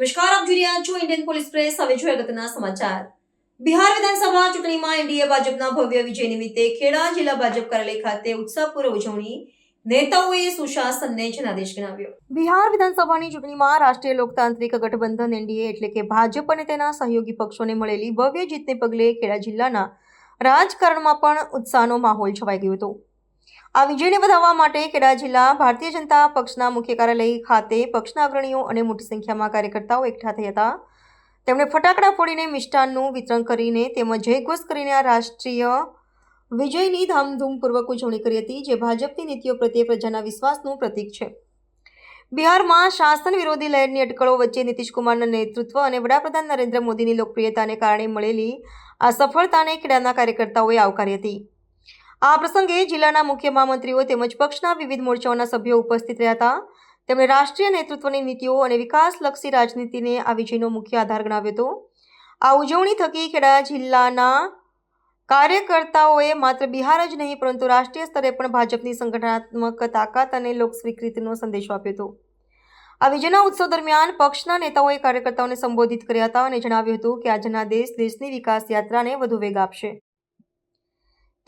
નમસ્કાર, આપ જોઈ રહ્યા છો ઇન્ડિયન પોલીસ પ્રેસ. હવે જોઈએ અગત્યના સમાચાર. બિહાર વિધાનસભા ચૂંટણીમાં એનડીએ ભાજપના ભવ્ય વિજય નિમિત્તે ખેડા જિલ્લા ભાજપ કાર્યાલય ખાતે ઉત્સાહપૂર્વક ઉજવણી નેતાઓએ સુશાસનને જનાદેશ ગણાવ્યો. બિહાર વિધાનસભાની ચૂંટણીમાં રાષ્ટ્રીય લોકતાંત્રિક ગઠબંધન એનડીએ એટલે કે ભાજપ અને તેના સહયોગી પક્ષોને મળેલી ભવ્ય જીતને પગલે ખેડા જિલ્લાના રાજકારણમાં પણ ઉત્સાહનો માહોલ છવાઈ ગયો હતો. આ વિજયને વધાવવા માટે ખેડા જિલ્લા ભારતીય જનતા પક્ષના મુખ્ય કાર્યાલય ખાતે પક્ષના અગ્રણીઓ અને મોટી સંખ્યામાં કાર્યકર્તાઓ એકઠા થયા હતા. તેમણે ફટાકડા ફોડીને મિષ્ટાનનું વિતરણ કરીને તેમજ જયઘોષ કરીને આ રાષ્ટ્રીય વિજયની ધામધૂમપૂર્વક ઉજવણી કરી હતી, જે ભાજપની નીતિઓ પ્રત્યે પ્રજાના વિશ્વાસનું પ્રતીક છે. બિહારમાં શાસન વિરોધી લહેરની અટકળો વચ્ચે નીતિશકુમારના નેતૃત્વ અને વડાપ્રધાન નરેન્દ્ર મોદીની લોકપ્રિયતાને કારણે મળેલી આ સફળતાને ખેડાના કાર્યકર્તાઓએ આવકારી હતી. આ પ્રસંગે જિલ્લાના મુખ્ય મહામંત્રીઓ તેમજ પક્ષના વિવિધ મોરચાઓના સભ્યો ઉપસ્થિત રહ્યા હતા. તેમણે રાષ્ટ્રીય નેતૃત્વની નીતિઓ અને વિકાસલક્ષી રાજનીતિને આ વિજયનો મુખ્ય આધાર ગણાવ્યો હતો. આ ઉજવણી થકી ખેડા જિલ્લાના કાર્યકર્તાઓએ માત્ર બિહાર જ નહીં, પરંતુ રાષ્ટ્રીય સ્તરે પણ ભાજપની સંગઠનાત્મક તાકાત અને લોકસ્વીકૃતિનો સંદેશો આપ્યો હતો. આ વિજયના ઉત્સવ દરમિયાન પક્ષના નેતાઓએ કાર્યકર્તાઓને સંબોધિત કર્યા હતા અને જણાવ્યું હતું કે આજના દેશ દેશની વિકાસ યાત્રાને વધુ વેગ આપશે.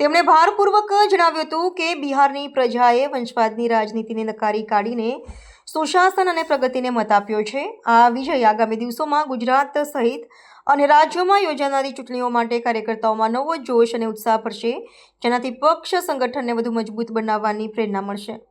તેમણે ભારપૂર્વક જણાવ્યું હતું કે બિહારની પ્રજાએ વંશવાદની રાજનીતિને નકારી કાઢીને સુશાસન અને પ્રગતિને મત આપ્યો છે. આ વિજય આગામી દિવસોમાં ગુજરાત સહિત અને રાજ્યોમાં યોજાનારી ચૂંટણીઓ માટે કાર્યકર્તાઓમાં નવો જોશ અને ઉત્સાહ ભરશે, જેનાથી પક્ષ સંગઠનને વધુ મજબૂત બનાવવાની પ્રેરણા મળશે.